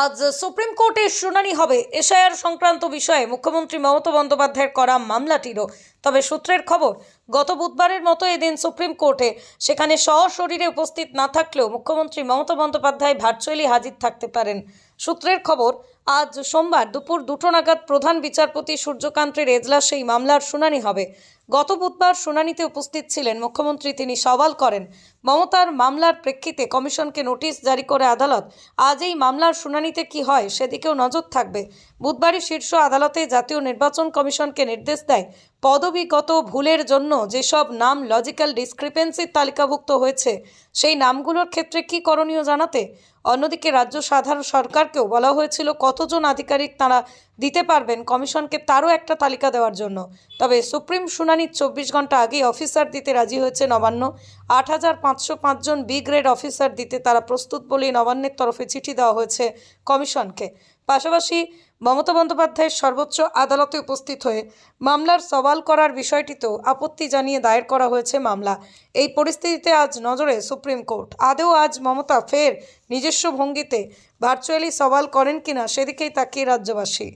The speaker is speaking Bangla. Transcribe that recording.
আজ সুপ্রিম কোর্টে শুনানি হবে। এশায়ার সংক্রান্ত বিষয়ে মুখ্যমন্ত্রী মমতা বন্দ্যোপাধ্যায়ের করা মামলাটিরও। তবে সূত্রের খবর, গত বুধবারের মতো এদিন সুপ্রিম কোর্টে সেখানে সশরীরে উপস্থিত না থাকলেও মুখ্যমন্ত্রী মমতা বন্দ্যোপাধ্যায় ভার্চুয়ালি হাজির থাকতে পারেন। সূত্রের খবর, আজ সোমবার দুপুর দুটো নাগাদ প্রধান বিচারপতি সূর্যকান্তের এজলাসে এই মামলার শুনানি হবে। গত বুধবার শুনানিতে উপস্থিত ছিলেন মুখ্যমন্ত্রী, তিনি সওয়াল করেন, মমতার মামলার প্রেক্ষিতে কমিশনকে নোটিশ জারি করে আদালত, আজ এই মামলার শুনানিতে কি হয় সেদিকেও নজর থাকবে। বুধবারই শীর্ষ আদালতে জাতীয় নির্বাচন কমিশনকে নির্দেশ দেয় পদবিগত ভুলের জন্য যেসব নাম লজিক্যাল ডিসক্রিপেন্সির তালিকাভুক্ত হয়েছে, সেই নামগুলোর ক্ষেত্রে কি করণীয় জানাতে? অন্যদিকে রাজ্য সাধারণ সরকারকেও বলা হয়েছিল কতজন আধিকারিক তারা দিতে পারবেন কমিশনকে তারও একটা তালিকা দেওয়ার জন্য। তবে সুপ্রিম শুনানির চব্বিশ ঘণ্টা আগেই অফিসার দিতে রাজি হয়েছে নবান্ন। আট হাজার পাঁচশো পাঁচজন বি গ্রেড অফিসার দিতে তারা প্রস্তুত বলে নবান্নের তরফে চিঠি দেওয়া হয়েছে কমিশনকে। পাশাপাশি মমতা বন্দ্যোপাধ্যায়ের সর্বোচ্চ আদালতে উপস্থিত হয়ে মামলার সওয়াল করার বিষয়টিতেও আপত্তি জানিয়ে দায়ের করা হয়েছে মামলা। এই পরিস্থিতিতে আজ নজরে সুপ্রিম কোর্ট। আদেও আজ মমতা ফের নিজস্ব ভঙ্গিতে ভার্চুয়ালি সওয়াল করেন কিনা সেদিকেই তাকিয়ে রাজ্যবাসী।